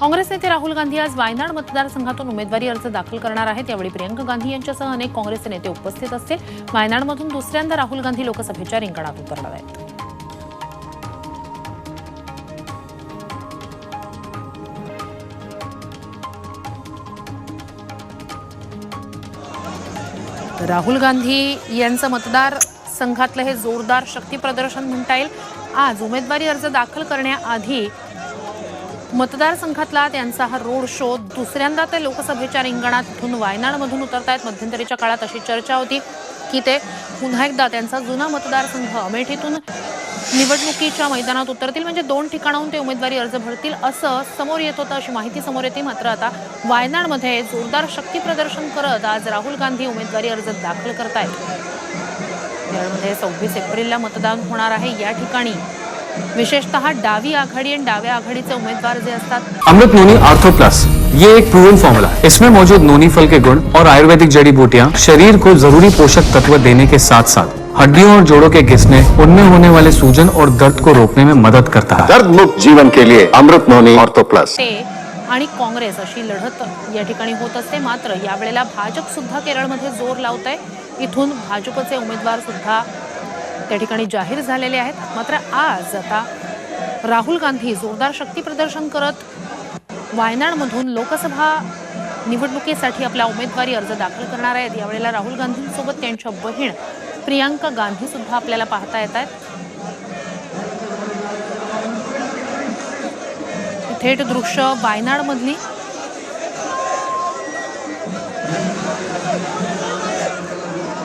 काँग्रेस नेते राहुल गांधी आज वायनाड मतदारसंघातून उमेदवारी अर्ज दाखल करणार आहेत. यावेळी प्रियंका गांधी यांच्यासह अनेक काँग्रेसचे नेते उपस्थित असतील. वायनाडमधून दुसऱ्यांदा राहुल गांधी लोकसभेच्या रिंगणात उतरणार आहेत. राहुल गांधी यांचं मतदार संघातलं हे जोरदार शक्ती प्रदर्शन म्हणता येईल. आज उमेदवारी अर्ज दाखल करण्याआधी मतदारसंघातला त्यांचा हा रोड शो दुसऱ्यांदा ते लोकसभेच्या रिंगणात इथून वायनाडमधून उतरतायत मध्यंतरीच्या काळात अशी चर्चा होती की ते पुन्हा एकदा त्यांचा जुना मतदारसंघ अमेठीतून निवडणुकीच्या मैदानात उतरतील. म्हणजे दोन ठिकाणाहून ते उमेदवारी अर्ज भरतील असं समोर येत होतं अशी माहिती समोर येते. मात्र आता वायनाडमध्ये जोरदार शक्ती प्रदर्शन करत आज राहुल गांधी उमेदवारी अर्ज दाखल करतायत. केरळमध्ये सव्वीस एप्रिलला मतदान होणार आहे. या ठिकाणी विशेषतः डावी आघाडी आणि डाव्या आघाडीचे उमेदवार जे असतात. अमृत नोनी आर्थो प्लस ये एक प्रूवन फॉर्मूला है इसमें मौजूद नोनी फल के गुण और आयुर्वेदिक जड़ी बूटियाँ शरीर को जरूरी पोषक तत्व देने के साथ साथ हड्डियों और जोड़ों के घिसने उनमें होने वाले सूजन और दर्द को रोकने में मदद करता है। दर्द मुक्त जीवन के लिए अमृत नोनी ऑर्थो प्लस आणि काँग्रेस अशी लढत या ठिकाणी होत असते. मात्र यावेळेला भाजप सुद्धा केरळमध्ये जोर लावत आहे इथून भाजपचे उमेदवार सुद्धा त्या ठिकाणी जाहीर झालेले आहेत. मात्र आज आता राहुल गांधी जोरदार शक्ती प्रदर्शन करत वायनाडमधून लोकसभा निवडणुकीसाठी आपला उमेदवारी अर्ज दाखल करणार आहेत. यावेळेला राहुल गांधींसोबत त्यांच्या बहीण प्रियांका गांधी सुद्धा आपल्याला पाहता येत आहेत. थेट दृश्य वायनाडमधली.